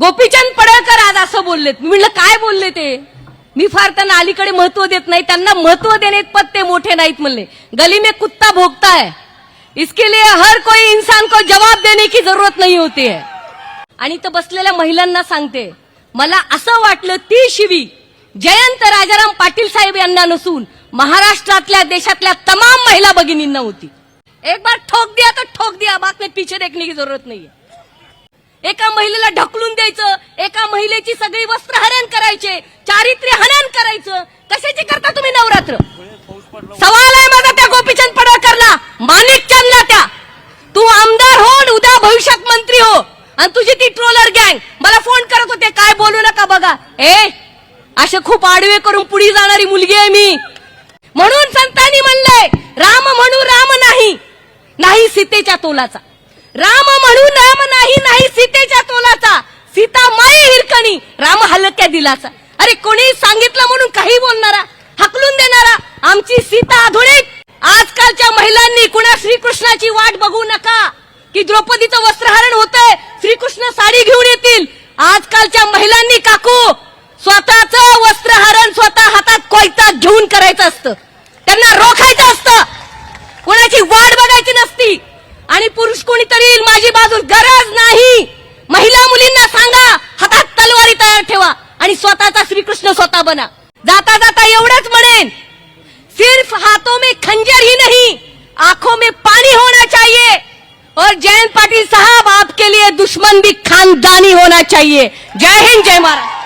गोपीचंद पडळकर आज असं बोललेत. मी म्हणलं काय बोलले ते? मी फार त्यांना अलीकडे महत्त्व देत नाही. त्यांना महत्त्व देणे पद ते मोठे नाहीत म्हणले. गली में कुत्ता भोगता है. इसके लिए हर कोई इंसान को जवाब देने की जरूरत नाही होती है. आणि तर बसलेल्या महिलांना सांगते मला असं वाटलं ती शिवी जयंत राजाराम पाटील साहेब यांना नसून महाराष्ट्रातल्या देशातल्या तमाम महिला भगिनींना होती. एक बार ठोक दिया तर ठोक दिया. बात में पीछे देखने की जरूरत नाही एका महिलेला ढकलून द्यायचं एका महिलेची सगळी वस्त्र हरण करायचे चारित्र्य हनन करायचं. कशाची करता तुम्ही नवरात्र? सवाल आहे माझा त्या गोपीचंद पडळकरला. माणिक चंदला त्या. तू आमदार हो उद्या भविष्यात मंत्री हो. आणि तुझी ती ट्रोलर गँग. मला फोन करत होते काय बोलू नका बघा. ए असे खूप आडवे करून पुढे जाणारी मुलगी आहे मी. म्हणून संतांनी म्हणलंय राम म्हणू राम नाही. नाही सीतेच्या तोलाचा. राम म्हणू सीतेच्या तोलाचा सीता माय हिरकणी राम हलक्या दिलाचा. अरे कोणी सांगितलं म्हणून काही बोलणारा हकलून देणारा आमची सीता आधुनिक आजकालच्या महिलांनी कुणा श्रीकृष्णाची वाट बघू नका. की द्रौपदीचं वस्त्रहरण होतंय श्रीकृष्ण साडी घेऊन येतील. आजकालच्या महिलांनी काकू स्वतःच वस्त्रहरण स्वतः हातात कोयता घेऊन करायचं असतं. त्यांना रोखायचं असतं. कोणाची वाट बघायची नसती. आणि पुरुष कोणीतरी माझी बाजू गरज नाही महिला मुलींना सांगा हातात तलवारी तयार ठेवा आणि स्वतःचा श्रीकृष्ण बना. जाता जाता एवढंच म्हणेन. सिर्फ हाथों में खंजर ही नहीं आंखों में पानी होना चाहिए. और जयंत पाटिल साहब आपके लिए दुश्मन भी खानदानी होना चाहिए. जय हिंद जय महाराज.